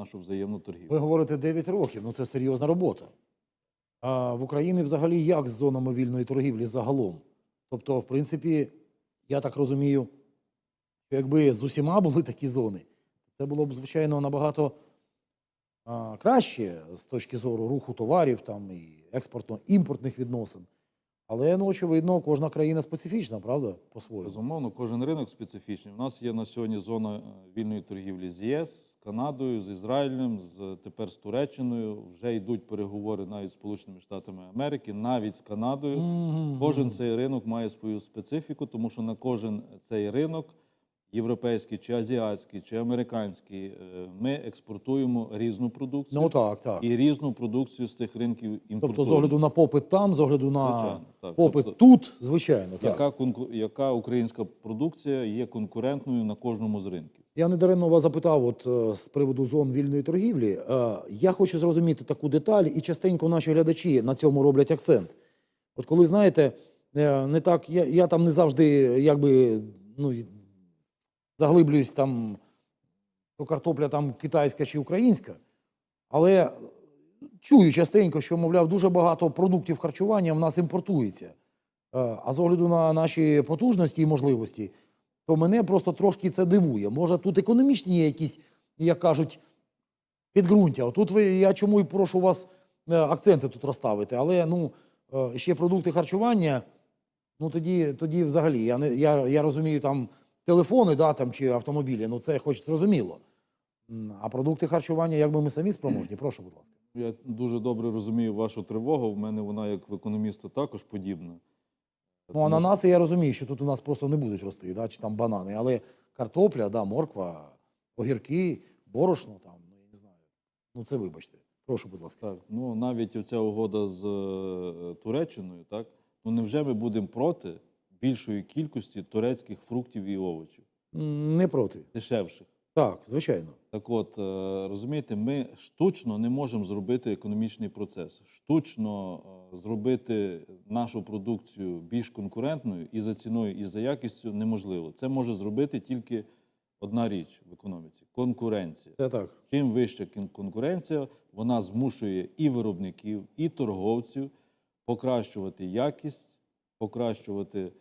нашу взаємну торгівлю. Ви говорите 9 років, ну це серйозна робота. А в Україні взагалі як з зонами вільної торгівлі загалом? Тобто, в принципі, я так розумію, що якби з усіма були такі зони, це було б, звичайно, набагато а, краще з точки зору руху товарів там, і експортно-імпортних відносин. Але, ну, очевидно, кожна країна специфічна, правда? По-своєму. Безумовно, кожен ринок специфічний. У нас є на сьогодні зона е, вільної торгівлі з ЄС, з Канадою, з Ізраїлем, з тепер з Туреччиною. Вже йдуть переговори навіть з Сполученими Штатами Америки, навіть з Канадою. Мгм. Кожен цей ринок має свою специфіку, тому що на кожен цей ринок, європейський чи азіатський, чи американський, е, ми експортуємо різну продукцію Ну так, так. і різну продукцію з цих ринків імпортуємо. Тобто, з огляду на попит там, з огляду на Звичайно, так. попит Тобто- тут, звичайно, так. яка, конку- яка українська продукція є конкурентною на кожному з ринків. Я недаремно вас запитав, от е, з приводу зон вільної торгівлі. Е, Я хочу зрозуміти таку деталь, і частенько наші глядачі на цьому роблять акцент. От коли знаєте, е, не так, я, я там не завжди якби ну, заглиблююсь там, то картопля там китайська чи українська, але чую частенько, що, мовляв, дуже багато продуктів харчування в нас імпортується. Е, А з огляду на наші потужності і можливості, то мене просто трошки це дивує. Може, тут економічні якісь, як кажуть, підґрунтя. Отут ви, я чому і прошу вас е, акценти тут розставити. Але ну, е, ще продукти харчування, ну тоді, тоді взагалі, я, не, я, я розумію, там телефони да, там, чи автомобілі, ну це хоч зрозуміло. А продукти харчування, якби ми самі спроможні, прошу, будь ласка. Я дуже добре розумію вашу тривогу. В мене вона, як в економіста, також подібна. Ну, ананаси я розумію, що тут у нас просто не будуть рости, да, чи там банани, але картопля, да, морква, огірки, борошно там, ну я не знаю. Ну це вибачте. Прошу, будь ласка. Так, ну навіть оця угода з е, Туреччиною, так ну невже ми будемо проти більшої кількості турецьких фруктів і овочів, Не проти. дешевших? Так, звичайно. Так от, е, розумієте, ми штучно не можемо зробити економічний процес, штучно е, зробити нашу продукцію більш конкурентною і за ціною, і за якістю неможливо. Це може зробити тільки одна річ в економіці конкуренція. Це так. Чим вища конкуренція, вона змушує і виробників, і торговців покращувати якість, покращувати,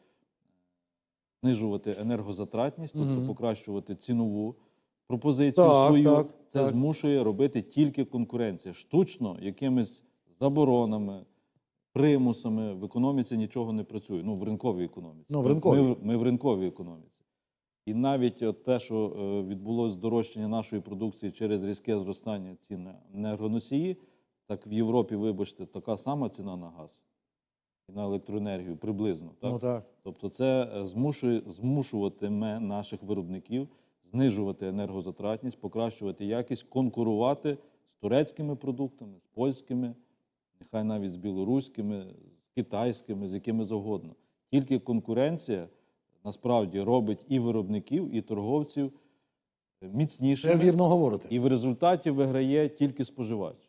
знижувати енергозатратність, тобто Мгм. покращувати цінову пропозицію Так, свою. так, Це так. змушує робити тільки конкуренція. Штучно, якимись заборонами, примусами в економіці нічого не працює. Ну, в ринковій економіці. Ну, в ринковій. Ми, ми в ринковій економіці. І навіть от те, що е, відбулося здорожчання нашої продукції через різке зростання цін на енергоносії, так в Європі, вибачте, така сама ціна на газ і на електроенергію приблизно. Так? Ну так. Тобто це е, змушує, змушуватиме наших виробників знижувати енергозатратність, покращувати якість, конкурувати з турецькими продуктами, з польськими, нехай навіть з білоруськими, з китайськими, з якими завгодно. Тільки конкуренція насправді робить і виробників, і торговців е, Це вірно говорите. і в результаті виграє тільки споживач.